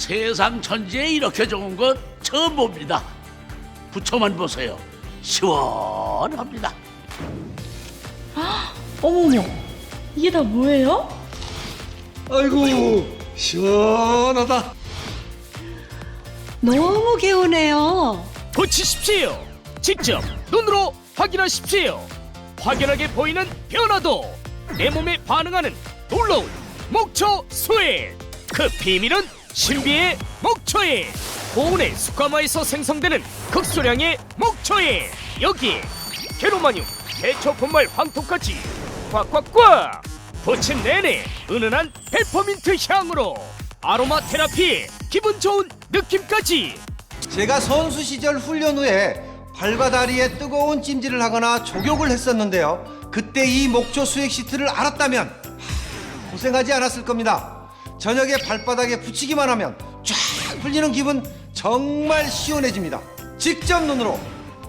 세상 천지에 이렇게 좋은 건 처음 봅니다. 부처만 보세요. 시원합니다. 어머머, 이게 다 뭐예요? 아이고 시원하다. 너무 개운해요. 보치십시오. 직접 눈으로 확인하십시오. 확연하게 보이는 변화도 내 몸에 반응하는 놀라운 목초 수액. 그 비밀은 신비의 목초액. 고온의 숯가마에서 생성되는 극소량의 목초액. 여기에 게로마늄, 대처 분말 황토까지 꽉꽉꽉 보친 내내 은은한 페퍼민트 향으로 아로마 테라피에 기분 좋은 느낌까지 제가 선수 시절 훈련 후에 발과 다리에 뜨거운 찜질을 하거나 족욕을 했었는데요. 그때 이 목조 수액 시트를 알았다면 하, 고생하지 않았을 겁니다. 저녁에 발바닥에 붙이기만 하면 쫙 풀리는 기분 정말 시원해집니다. 직접 눈으로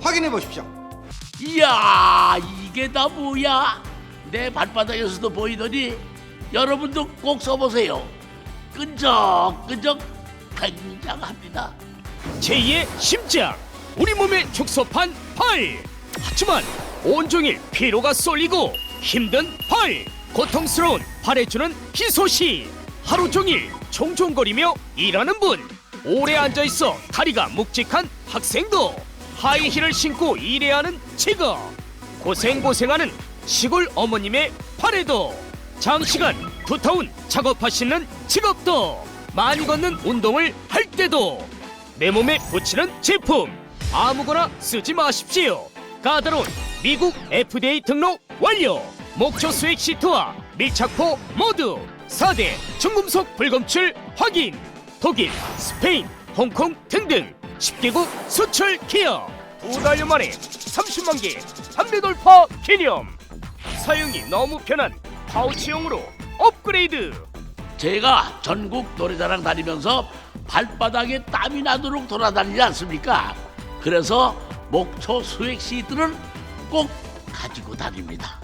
확인해 보십시오. 이야, 이게 다 뭐야? 내 발바닥에서도 보이더니 여러분도 꼭 써보세요. 끈적끈적 굉장합니다. 제2의 심장 우리 몸의 축소판 팔 하지만 온종일 피로가 쏠리고 힘든 팔 고통스러운 팔에 주는 희소식 하루 종일 종종거리며 일하는 분 오래 앉아 있어 다리가 묵직한 학생도 하이힐을 신고 일해야 하는 직업 고생고생하는 시골 어머님의 팔에도 장시간 두터운 작업하시는 직업도 많이 걷는 운동을 할 때도 내 몸에 붙이는 제품 아무거나 쓰지 마십시오. 까다로운 미국 FDA 등록 완료. 목초 수액 시트와 밀착포 모두 4대 중금속 불검출 확인. 독일, 스페인, 홍콩 등등 10개국 수출 기업. 두 달여 만에 30만 개 판매 돌파 기념. 사용이 너무 편한 파우치용으로 업그레이드. 제가 전국 노래자랑 다니면서 발바닥에 땀이 나도록 돌아다니지 않습니까? 그래서 목초 수액 시트는 꼭 가지고 다닙니다.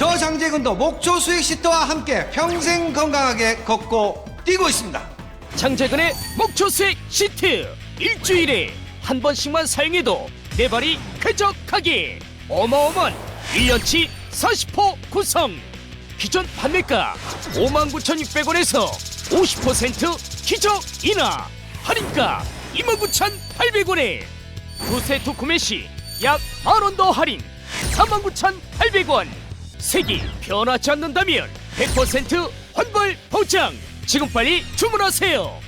저 장재근도 목조 수액 시트와 함께 평생 건강하게 걷고 뛰고 있습니다. 장재근의 목초수액 시트. 일주일에 한 번씩만 사용해도 내 발이 쾌적하게 어마어마한 1년치 40호 구성. 기존 판매가 59,600원에서 50% 기적 인하. 할인가 29,800원에. 두 세트 구매 시약 만원 더 할인. 49,800원 색이 변하지 않는다면 100% 환불 보장. 지금 빨리 주문하세요.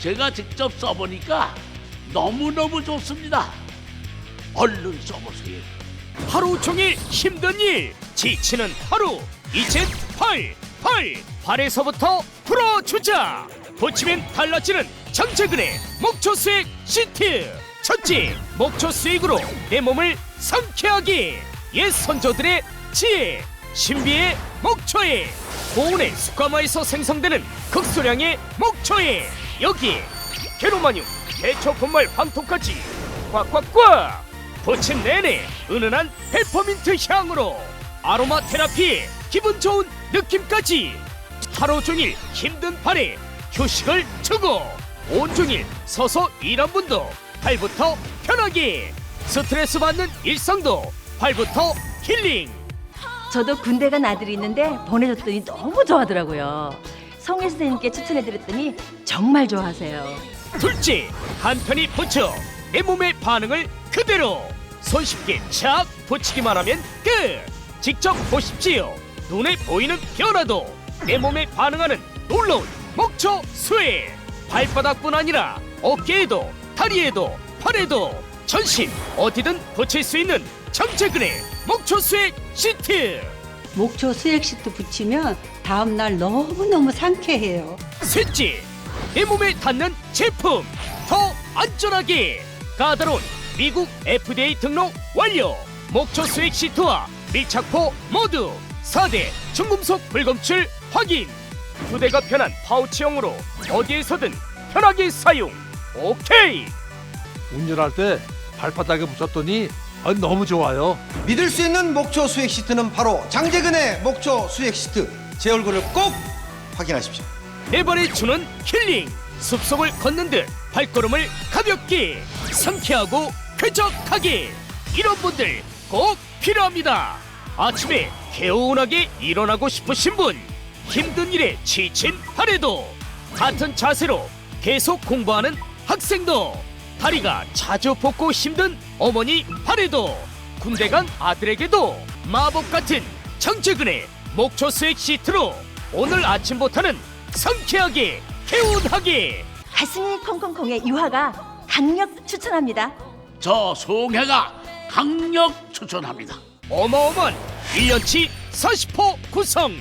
제가 직접 써보니까 너무너무 좋습니다. 얼른 써보세요. 하루 종일 힘든 일 지치는 하루 이젠 팔, 팔, 발에서부터 풀어주자. 보치면 달라지는 장재근의 목초 수액 시트. 첫째 목초 수액으로 내 몸을 상쾌하게. 옛 선조들의 지혜 신비의 목초액 고온의 숯가마에서 생성되는 극소량의 목초액 여기에 게로마늄 대처 분말 황토까지 꽉꽉꽉 보침 내내 은은한 페퍼민트 향으로 아로마 테라피에 기분 좋은 느낌까지. 하루 종일 힘든 발에 휴식을 주고 온종일 서서 일한 분도 발부터 편하게. 스트레스 받는 일상도 발부터 힐링 저도 군대 간 아들이 있는데 보내줬더니 너무 좋아하더라고요. 성혜 선생님께 추천해드렸더니 정말 좋아하세요. 둘째 간편히 붙여 내 몸의 반응을 그대로. 손쉽게 착 붙이기만 하면 끝. 직접 보십시오. 눈에 보이는 변화도 내 몸에 반응하는 놀라운 목초 수액 발바닥뿐 아니라 어깨에도 다리에도 팔에도 전신 어디든 붙일 수 있는 장재근의 목초 수액 시트. 목초 수액 시트 붙이면 다음 날 너무너무 상쾌해요. 셋째, 내 몸에 닿는 제품. 더 안전하게. 까다로운 미국 FDA 등록 완료. 목초 수액 시트와 밀착포 모두 4대 중금속 불검출 확인. 휴대가 편한 파우치형으로 어디에서든 편하게 사용. 오케이. 운전할 때 발바닥에 붙였더니 아, 너무 좋아요. 믿을 수 있는 목조 수액 시트는 바로 장재근의 목조 수액 시트. 제 얼굴을 꼭 확인하십시오. 내 발에 주는 힐링 숲속을 걷는 듯 발걸음을 가볍게 상쾌하고 쾌적하게 이런 분들 꼭 필요합니다 아침에 개운하게 일어나고 싶으신 분 힘든 일에 지친 하루도 같은 자세로 계속 공부하는 학생도 다리가 자주 볶고 힘든 어머니 하루도 군대 간 아들에게도 마법 같은 정체근의 목초 스웩 시트로 오늘 아침부터는 상쾌하게 개운하게 가슴이 콩콩콩의 유화가 강력 추천합니다. 저 송해가 강력 추천합니다. 어마어마한 1년치 40% 구성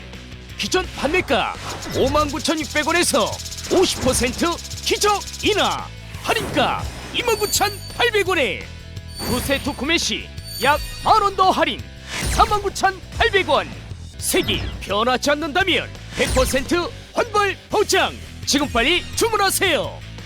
기존 판매가 59,600원에서 50% 기적 인하 할인가 29,800원에 두 세트 구매 시 약 만원 더 할인. 49,800원. 색이 변하지 않는다면 100% 환불 보장. 지금 빨리 주문하세요